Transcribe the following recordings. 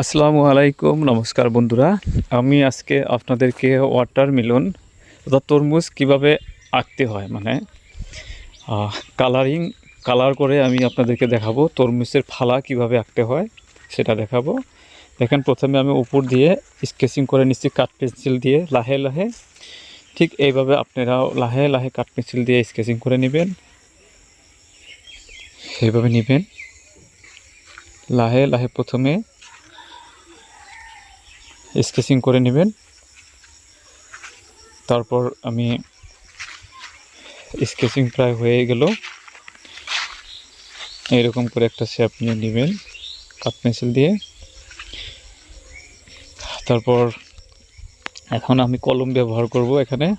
আসসালামু আলাইকুম, নমস্কার বন্ধুরা। আমি আজকে আপনাদেরকে ওয়াটার মিলন অর্থাৎ তরমুজ কীভাবে আঁকতে হয় মানে কালারিং কালার করে আমি আপনাদেরকে দেখাবো তরমুজের ফালা কীভাবে আঁকতে হয়, সেটা দেখাবো। দেখেন, প্রথমে আমি উপর দিয়ে স্কেচিং করে নিচ্ছি কাঠ পেন্সিল দিয়ে, লাহে লাহে। ঠিক এইভাবে আপনারাও লাহে লাহে কাঠ পেন্সিল দিয়ে স্কেচিং করে নেবেন। এইভাবে নেবেন। লাহে লাহে প্রথমে স্কেচিং করে নেবেন। তারপর আমি স্কেচিং প্রায় হয়ে গেল। এরকম করে একটা শেপ নিয়ে নেবেন কাঠ পেন্সিল দিয়ে। তারপর এখন আমি কলম ব্যবহার করব এখানে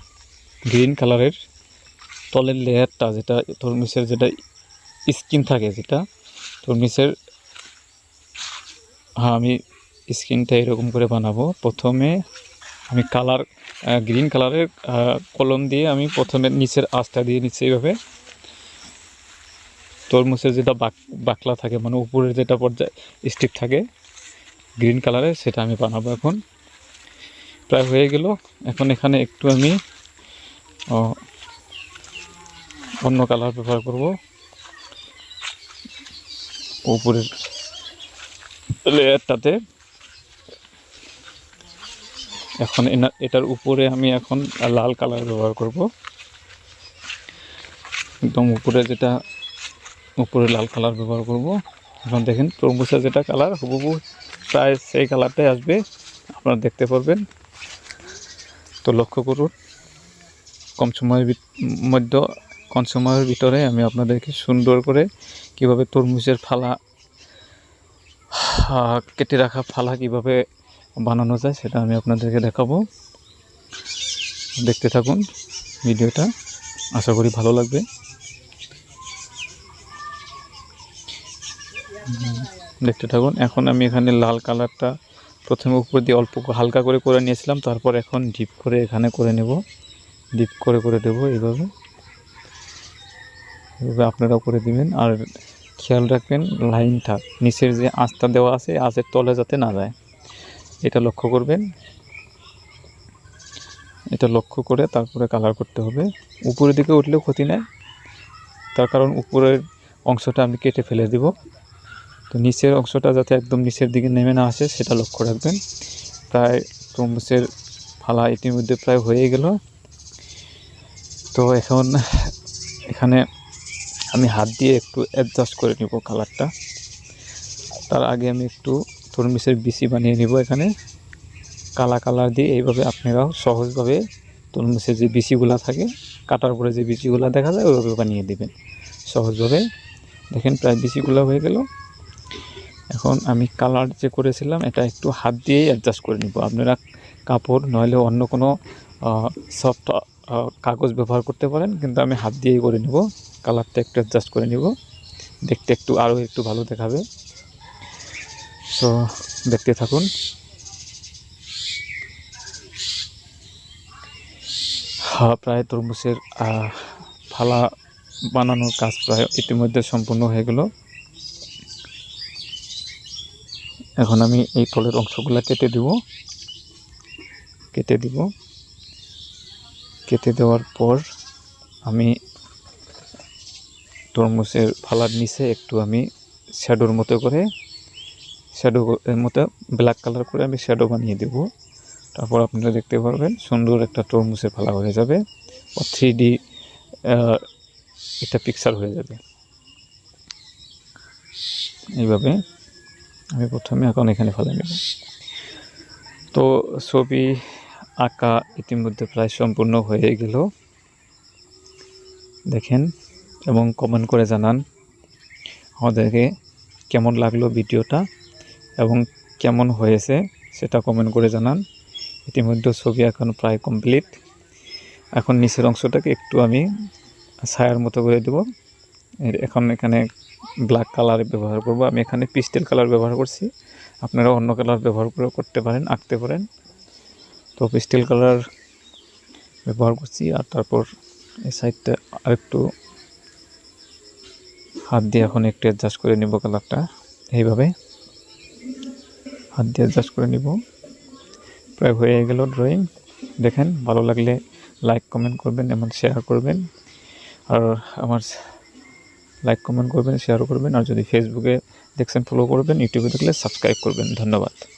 গ্রিন কালারের তলের লেয়ারটা যেটা তরমুজের যেটা স্কিন থাকে যেটা, তরমুজের হ্যাঁ আমি স্কিনটা এরকম করে বানাবো। প্রথমে আমি কালার গ্রিন কালারের কলম দিয়ে আমি প্রথমে নিচের আঁচটা দিয়ে নিচ্ছি এইভাবে। তরমুজের যেটা বাক, বাকলা থাকে মানে উপরের যেটা পর্যায়ে স্টিক থাকে, গ্রিন কালারের সেটা আমি বানাবো এখন। প্রায় হয়ে গেল। এখন এখানে একটু আমি অন্য কালার ব্যবহার করব। উপরের লেয়ারটাতে এখন এটার উপরে আমি এখন লাল কালার ব্যবহার করব। একদম উপরে যেটা, উপরে লাল কালার ব্যবহার করব। এখন দেখেন তরমুজের যেটা কালার, হুবহু প্রায় সেই কালারটাই আসবে। আপনারা দেখতে পারবেন। তো লক্ষ্য করুন, কম সময়ের মধ্যে, কম সময়ের ভিতরে আমি আপনাদেরকে সুন্দর করে কীভাবে তরমুজের ফালা কেটে রাখা ফালা কীভাবে বানানো যায়, সেটা আমি আপনাদেরকে দেখাবো। দেখতে থাকুন ভিডিওটা, আশা করি ভালো লাগবে। দেখতে থাকুন, এখন আমি এখানে লাল কালারটা প্রথমে উপর দিয়ে অল্প হালকা করে করে নিয়েছিলাম, তারপর এখন ডিপ করে এখানে করে নেব। ডিপ করে করে দেবো এইভাবে। এভাবে আপনারাও করে দিবেন। আর খেয়াল রাখবেন, লাইনটা, নিচের যে আঁচটা দেওয়া আছে, আঁচের তলে যাতে না যায়। এটা লক্ষ্য করবেন। এটা লক্ষ্য করে তারপরে কালার করতে হবে। উপরের দিকে উঠলেও ক্ষতি নেই। তার কারণ উপরের অংশটা আমি কেটে ফেলে দিব। তো নিচের অংশটা যাতে একদম নিচের দিকে নেমে না আসে, সেটা লক্ষ্য রাখবেন। প্রায় তরমুজের ফালা ইতিমধ্যে প্রায় হয়ে গেল। তো এখন এখানে আমি হাত দিয়ে একটু অ্যাডজাস্ট করে নিব কালারটা তার আগে আমি একটু তরমুজের বিচি বানিয়ে নিব এখানে। কালা কালার দিয়ে এইভাবে আপনারাও সহজভাবে তরমুজের যে বিচিগুলা থাকে, কাটার পরে যে বিচিগুলা দেখা যায়, ওইভাবে বানিয়ে দিবেন। সহজভাবে। দেখেন প্রায় বিচিগুলা হয়ে গেল। এখন আমি কালার যে করেছিলাম, এটা একটু হাত দিয়েই অ্যাডজাস্ট করে নিব। আপনারা কাপড় নইলে অন্য কোনো সফট কাগজ ব্যবহার করতে পারেন, কিন্তু আমি হাত দিয়েই করে নিব। কালারটা একটু অ্যাডজাস্ট করে নিব। দেখতে একটু আরও একটু ভালো দেখাবে। তো দেখতে থাকুন। হ্যাঁ প্রায় তরমুজের ফালা বানানোর কাজ প্রায় ইতিমধ্যে সম্পূর্ণ হয়ে গেল। এখন আমি এই তলের অংশগুলো কেটে দিব। কেটে দিব। কেটে দেওয়ার পর আমি তরমুজের ফালার নিচে একটু আমি শ্যাডোর মতো করে শ্যাডো এর মতো ব্ল্যাক কালার করে আমি শ্যাডো বানিয়ে দেব। তারপর আপনারা দেখতে পারবেন, সুন্দর একটা তরমুজের ফালা হয়ে যাবে ও থ্রি ডি একটা পিকচার হয়ে যাবে। এইভাবে আমি প্রথমে এখন এখানে ফেলে নেব। তো ছবি আঁকা ইতিমধ্যে প্রায় সম্পূর্ণ হয়ে গেল। দেখেন এবং কমেন্ট করে জানান, আমাদেরকে কেমন লাগল ভিডিওটা? এবং কেমন হয়েছে সেটা কমেন্ট করে জানান। ইতিমধ্যে ছবি এখন প্রায় কমপ্লিট এখন নিচের অংশটাকে একটু আমি ছায়ার মতো করে দেব। এখন এখানে ব্ল্যাক কালার ব্যবহার করব। আমি এখানে পিস্টেল কালার ব্যবহার করছি। আপনারা অন্য কালার ব্যবহার করে করতে পারেন, আঁকতে পারেন। তো পিস্টেল কালার ব্যবহার করছি আর তারপর এই সাইডটা আরেকটু হাত দিয়ে এখন একটু অ্যাডজাস্ট করে নেব কালারটা এইভাবে। হাত দিয়ে অ্যাডজাস্ট করে নিব। প্রায় হয়ে গেল ড্রয়িং দেখেন, ভালো লাগলে লাইক কমেন্ট করবেন এবং শেয়ার করবেন। আর আমার লাইক কমেন্ট করবেন শেয়ার করবেন। আর যদি ফেসবুকে দেখছেন ফলো করবেন ইউটিউবে দেখলে সাবস্ক্রাইব করবেন। ধন্যবাদ।